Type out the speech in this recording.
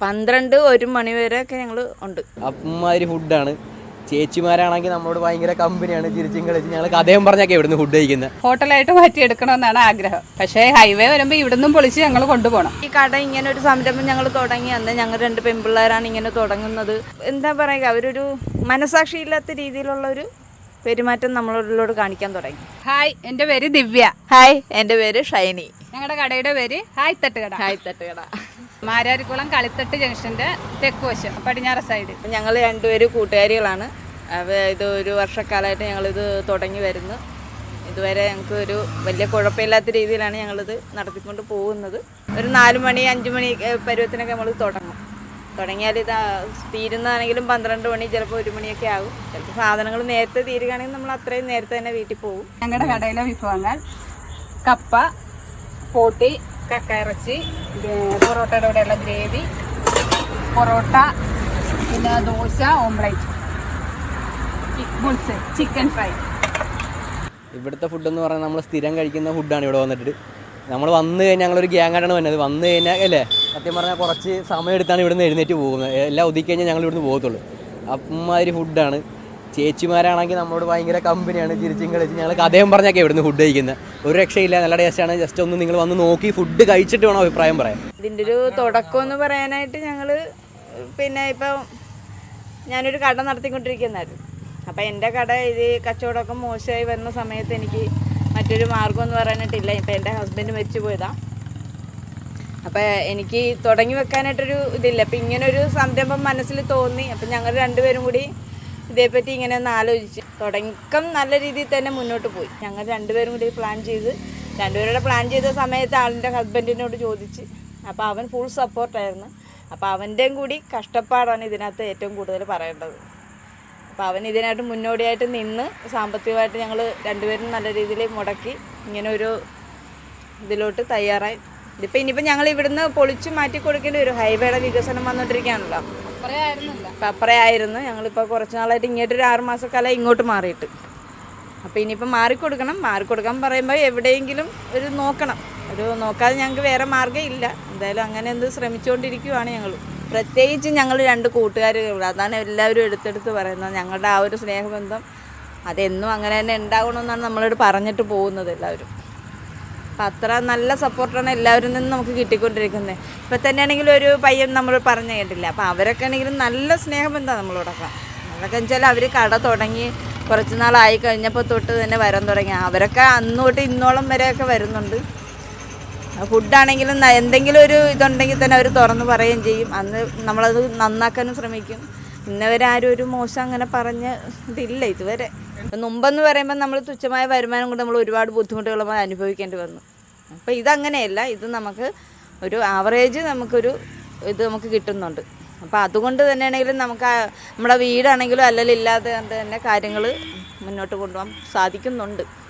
പന്ത്രണ്ട് ഒരു മണി വരെ ഒക്കെ ഞങ്ങൾ ഉണ്ട് അമ്മമാതിരി ഫുഡാണ് ചേച്ചിമാരാണെങ്കിൽ നമ്മളോട് ഭയങ്കര കമ്പനിയാണ് ചിരിച്ചും കളിച്ച് ഞങ്ങൾ കഥയും പറഞ്ഞൊക്കെ ഇവിടുന്ന് ഫുഡ് കഴിക്കുന്നത് ഹോട്ടലായിട്ട് മാറ്റിയെടുക്കണമെന്നാണ് ആഗ്രഹം. പക്ഷേ ഹൈവേ വരുമ്പോൾ ഇവിടുന്നും പൊളിച്ച് ഞങ്ങൾ കൊണ്ടുപോകണം ഈ കട ഇങ്ങനെ ഒരു സംരംഭം ഞങ്ങൾ തുടങ്ങി. അന്ന് ഞങ്ങൾ രണ്ട് പെൺപിള്ളേരാണ് ഇങ്ങനെ തുടങ്ങുന്നത്. എന്താ പറയുക അവരൊരു മനസാക്ഷിയില്ലാത്ത രീതിയിലുള്ള ഒരു പെരുമാറ്റം നമ്മളോട് കാണിക്കാൻ തുടങ്ങി. ഹായ് എന്റെ പേര് ദിവ്യ. ഹായ് എന്റെ പേര് ഷൈനി. ഞങ്ങളുടെ കടയുടെ പേര് ഹായ് തട്ടുകട. ഹായ് തട്ടുകട. മാരാരിക്കുളം കളിത്തട്ട് ജംഗ്ഷന്റെ തെക്ക് വശം പടിഞ്ഞാറ് സൈഡ് ഞങ്ങൾ രണ്ടുപേരും കൂട്ടുകാരികളാണ്. ഇത് ഒരു വർഷക്കാലമായിട്ട് ഞങ്ങളിത് തുടങ്ങി വരുന്നു. ഇതുവരെ ഞങ്ങൾക്ക് ഒരു വലിയ കുഴപ്പമില്ലാത്ത രീതിയിലാണ് ഞങ്ങളിത് നടത്തിക്കൊണ്ട് പോകുന്നത്. ഒരു നാല് മണി അഞ്ച് മണി പരുവത്തിനൊക്കെ നമ്മൾ തുടങ്ങും. തുടങ്ങിയാൽ ഇത് തീരുന്നതാണെങ്കിലും പന്ത്രണ്ട് മണി ചിലപ്പോൾ ഒരു മണിയൊക്കെ ആകും. ചിലപ്പോൾ സാധനങ്ങൾ നേരത്തെ തീരുകയാണെങ്കിൽ നമ്മൾ അത്രയും നേരത്തെ തന്നെ വീട്ടിൽ പോകും. ഞങ്ങളുടെ കടയിലെ വിഭവങ്ങൾ കപ്പ പോട്ടി കക്കയിറച്ചി പൊറോട്ടയുടെ കൂടെയുള്ള ഗ്രേവി പൊറോട്ട പിന്നെ dosa omelette. Bulls chicken fry. ഇവിടുത്തെ ഫുഡ് എന്ന് പറഞ്ഞാൽ നമ്മൾ സ്ഥിരം കഴിക്കുന്ന ഫുഡാണ് ഇവിടെ വന്നിട്ട്. നമ്മൾ വന്നു കഴിഞ്ഞാൽ ഞങ്ങളൊരു ഗ്യാങ്ങായിട്ടാണ് വന്നത് വന്നു കഴിഞ്ഞാൽ അല്ലേ? സത്യം പറഞ്ഞാൽ കുറച്ച് സമയം എടുത്താണ് ഇവിടുന്ന് എഴുന്നേറ്റ് പോകുന്നത്. എല്ലാം ഒതുക്കി കഴിഞ്ഞാൽ ഞങ്ങൾ ഇവിടുന്ന് പോകത്തുള്ളൂ. അമ്മമാതിരി ഫുഡാണ് ചേച്ചിമാരാണെങ്കിൽ നമ്മളോട് ഭയങ്കര കമ്പനിയാണ് ചിരിച്ചും കളിച്ച് ഞങ്ങൾ കഥയും പറഞ്ഞൊക്കെ ഇവിടുന്ന് ഫുഡ് കഴിക്കുന്നത് ഒരു രക്ഷയില്ല നല്ല ടേസ്റ്റാണ് ജസ്റ്റ് ഒന്ന് നിങ്ങൾ വന്ന് നോക്കി ഫുഡ് കഴിച്ചിട്ട് വേണം അഭിപ്രായം പറയാൻ. ഇതിന്റെ ഒരു തുടക്കം എന്ന് പറയാനായിട്ട് ഞങ്ങൾ പിന്നെ ഇപ്പം ഞാനൊരു കട നടത്തിക്കൊണ്ടിരിക്കുന്നതായിരുന്നു അപ്പം എന്റെ കട ഇത് കച്ചവടമൊക്കെ മോശമായി വരുന്ന സമയത്ത് എനിക്ക് മറ്റൊരു മാർഗം എന്ന് പറയാനായിട്ടില്ല. ഇപ്പം എന്റെ ഹസ്ബൻഡ് മരിച്ചു പോയതാണ് അപ്പം എനിക്ക് തുടങ്ങി വെക്കാനായിട്ടൊരു ഇതില്ല. അപ്പം ഇങ്ങനൊരു സംരംഭം മനസ്സിൽ തോന്നി. അപ്പം ഞങ്ങൾ രണ്ടുപേരും കൂടി ഇതേപ്പറ്റി ഇങ്ങനെ ഒന്ന് ആലോചിച്ച്. തുടക്കം നല്ല രീതിയിൽ തന്നെ മുന്നോട്ട് പോയി. ഞങ്ങൾ രണ്ടുപേരും കൂടി പ്ലാൻ ചെയ്ത് രണ്ടുപേരുടെ പ്ലാൻ ചെയ്ത സമയത്ത് ആളിന്റെ ഹസ്ബൻഡിനോട് ചോദിച്ച് അപ്പോൾ അവൻ ഫുൾ സപ്പോർട്ടായിരുന്നു അപ്പോൾ അവന്റെയും കൂടി കഷ്ടപ്പാടാണ് ഇതിനകത്ത് ഏറ്റവും കൂടുതൽ പറയേണ്ടത്. അപ്പോൾ അവൻ ഇതിനായിട്ട് മുന്നോടിയായിട്ട് നിന്ന് സാമ്പത്തികമായിട്ട് ഞങ്ങൾ രണ്ടുപേരും നല്ല രീതിയിൽ മുടക്കി ഇങ്ങനെ ഒരു ഇതിലോട്ട് തയ്യാറായി. ഇതിപ്പോൾ ഇനിയിപ്പോൾ ഞങ്ങൾ ഇവിടുന്ന് പൊളിച്ചു മാറ്റി കൊടുക്കേണ്ടി വരും. ഹൈവേയുടെ വികസനം വന്നുകൊണ്ടിരിക്കുകയാണല്ലോ അപ്പറയായിരുന്നു ഞങ്ങളിപ്പോൾ കുറച്ച് നാളായിട്ട് ഇങ്ങോട്ട് ഒരു ആറ് മാസക്കാലം ഇങ്ങോട്ട് മാറിയിട്ട്. അപ്പോൾ ഇനിയിപ്പോൾ മാറിക്കൊടുക്കണം. മാറിക്കൊടുക്കാൻ പറയുമ്പോൾ എവിടെയെങ്കിലും ഒരു നോക്കണം. ഒരു നോക്കാതെ ഞങ്ങൾക്ക് വേറെ മാർഗം ഇല്ല. എന്തായാലും അങ്ങനെ എന്ത് ശ്രമിച്ചുകൊണ്ടിരിക്കുവാണ് ഞങ്ങൾ പ്രത്യേകിച്ച് ഞങ്ങൾ രണ്ട് കൂട്ടുകാർ അതാണ് എല്ലാവരും എടുത്തെടുത്ത് പറയുന്നത്. ഞങ്ങളുടെ ആ ഒരു സ്നേഹബന്ധം അതെന്നും അങ്ങനെ തന്നെ ഉണ്ടാകണമെന്നാണ് നമ്മളോട് പറഞ്ഞിട്ട് പോകുന്നത് എല്ലാവരും. അപ്പം അത്ര നല്ല സപ്പോർട്ടാണ് എല്ലാവരിൽ നിന്നും നമുക്ക് കിട്ടിക്കൊണ്ടിരിക്കുന്നത്. ഇപ്പം തന്നെയാണെങ്കിലും ഒരു പയ്യൻ നമ്മൾ പറഞ്ഞു കേട്ടില്ല അപ്പം അവരൊക്കെ ആണെങ്കിലും നല്ല സ്നേഹബന്ധമാണ് നമ്മളോടൊക്കെ നമ്മളൊക്കെ വെച്ചാൽ അവർ കട തുടങ്ങി കുറച്ച് നാളായി കഴിഞ്ഞപ്പോൾ തൊട്ട് തന്നെ വരാൻ തുടങ്ങി. അവരൊക്കെ അന്ന് തൊട്ട് ഇന്നോളം വരെയൊക്കെ വരുന്നുണ്ട്. ഫുഡാണെങ്കിലും എന്തെങ്കിലും ഒരു ഇതുണ്ടെങ്കിൽ തന്നെ അവർ തുറന്ന് പറയുകയും ചെയ്യും. അന്ന് നമ്മളത് നന്നാക്കാനും ശ്രമിക്കും. ഇന്നവരെ ആരും ഒരു മോശം അങ്ങനെ പറഞ്ഞ ഇതില്ല ഇതുവരെ. മുമ്പെന്ന് പറയുമ്പോൾ നമ്മൾ തുച്ഛമായ വരുമാനം കൊണ്ട് നമ്മൾ ഒരുപാട് ബുദ്ധിമുട്ടുകൾ അനുഭവിക്കേണ്ടി വന്നു. അപ്പോൾ ഇതങ്ങനെയല്ല ഇത് നമുക്ക് ഒരു ആവറേജ് നമുക്കൊരു ഇത് നമുക്ക് കിട്ടുന്നുണ്ട്. അപ്പോൾ അതുകൊണ്ട് തന്നെയാണെങ്കിലും നമുക്ക് നമ്മുടെ വീടാണെങ്കിലും കൊണ്ട് തന്നെ കാര്യങ്ങൾ മുന്നോട്ട് കൊണ്ടുപോകാൻ സാധിക്കുന്നുണ്ട്.